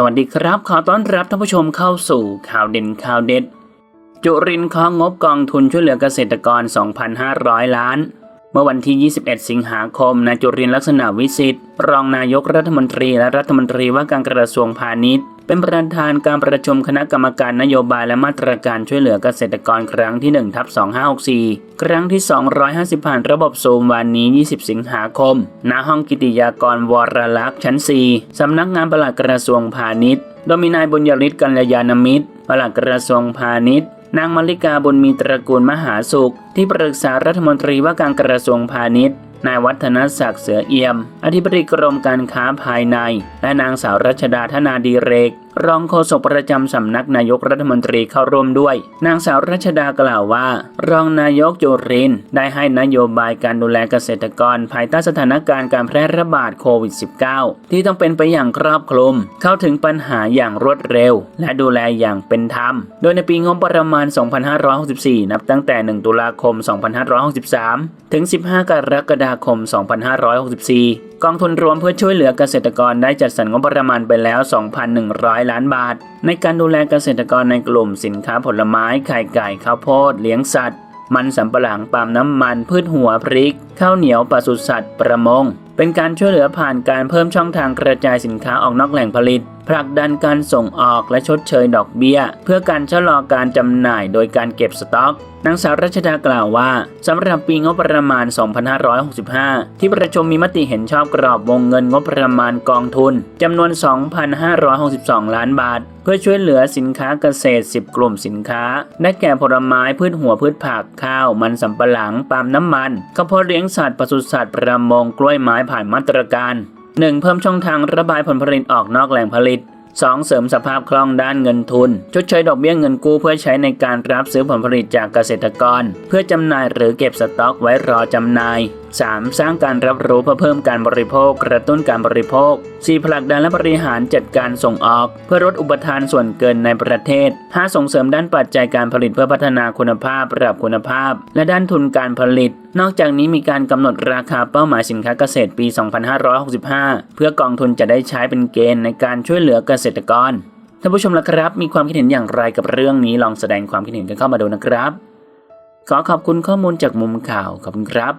สวัสดีครับ ขอต้อนรับท่านผู้ชมเข้าสู่ข่าวเด่นข่าวเด็ด จุรินทร์ของงบกองทุนช่วยเหลือเกษตรกร 2,500 ล้าน มื่อวันที่ 21 สิงหาคม นายจุรินลักษณะวิสิทธิ์ รองนายกรัฐมนตรีและรัฐมนตรีว่าการกระทรวงพาณิชย์ เป็นประธานการประชุมคณะกรรมการนโยบายและมาตรการช่วยเหลือเกษตรกรครั้งที่1ทับ2564 ครั้งที่ 250 ผ่านระบบซูมวันนี้ 20 สิงหาคม ณ ห้องกิติยากรวรลักษ์ชั้น 4 สำนักงานปลัดกระทรวงพาณิชย์ โดยมีนายบุญยริศกัลยาณมิตรปลัดกระทรวงพาณิชย์ นางมาริกาบุญมีตระกูลมหาสุข ที่ปรึกษารัฐมนตรีว่าการกระทรวงพาณิชย์ นายวัฒนศักดิ์เสือเอี่ยม อธิบดีกรมการค้าภายใน และนางสาวรัชดาธนาดีเรกรองโฆษกประจำสำนักนายกรัฐมนตรีเข้าร่วมด้วย นางสาวรัชดากล่าวว่า รองนายกจุรินได้ให้นโยบายการดูแลเกษตรกร ภายใต้สถานการณ์การแพร่ระบาดโควิด -19 ที่ต้องเป็นไปอย่างครอบคลุม เข้าถึงปัญหาอย่างรวดเร็ว และดูแลอย่างเป็นธรรม โดยในปีงบประมาณ 2564 นับตั้งแต่ 1 ตุลาคม 2563 ถึง 15 กรกฎาคม 2564 กองทุนรวมเพื่อช่วยเหลือเกษตรกรได้จัดสรรงบประมาณไปแล้ว 2,100 ล้านบาท ในการดูแลเกษตรกรในกลุ่มสินค้าผลไม้ไข่ไก่ข้าวโพด เลี้ยงสัตว์ มันสำปะหลังปาล์มน้ำมัน พืชหัวพริก ข้าวเหนียวปศุสัตว์ ประมง เป็นการช่วยเหลือผ่านการเพิ่มช่องทางกระจายสินค้าออกนอกแหล่งผลิต ผลักดันการส่งออกและชดเชยดอกเบี้ย เพื่อการชะลอการจำหน่ายโดยการเก็บสต็อกนางสาวรัชดากล่าวว่าสำหรับปีงบประมาณ 2565 ที่ประชุมมีมติเห็นชอบกรอบวงเงินงบประมาณกองทุนจำนวน 2,562 ล้านบาท เพื่อช่วยเหลือสินค้าเกษตร 10 กลุ่มสินค้า ได้แก่ผลไม้พืชหัวพืชผักข้าว มันสำปะหลังปาล์มน้ำมันข้าวโพดเลี้ยงสัตว์ปศุสัตว์ประมงกล้วยไม้ผ่านมาตรการ 1. เพิ่มช่องทางระบายผลผลิตออกนอกแหล่งผลิต 2. เสริมสภาพคล่องด้านเงินทุน ชดเชยดอกเบี้ยเงินกู้เพื่อใช้ในการรับซื้อผลผลิตจากเกษตรกร เพื่อจำหน่ายหรือเก็บสต็อกไว้รอจำหน่าย 3. สร้างการรับรู้เพื่อเพิ่มการบริโภค กระตุ้นการบริโภค 4. ผลักดันและบริหารจัดการส่งออก เพื่อลดอุปทานส่วนเกินในประเทศ 5. ส่งเสริมด้านปัจจัยการผลิตเพื่อพัฒนาคุณภาพปรับคุณภาพ และด้านทุนการผลิต นอกจากนี้มีการกำหนดราคาเป้าหมายสินค้าเกษตรปี 2565 เพื่อกองทุนจะได้ใช้เป็นเกณฑ์ในการช่วยเหลือเกษตรกรท่านผู้ชมละครับ มีความคิดเห็นอย่างไรกับเรื่องนี้ลองแสดงความคิดเห็นกันเข้ามาดูนะครับ ขอขอบคุณข้อมูลจากมุมข่าวขอบคุณครับ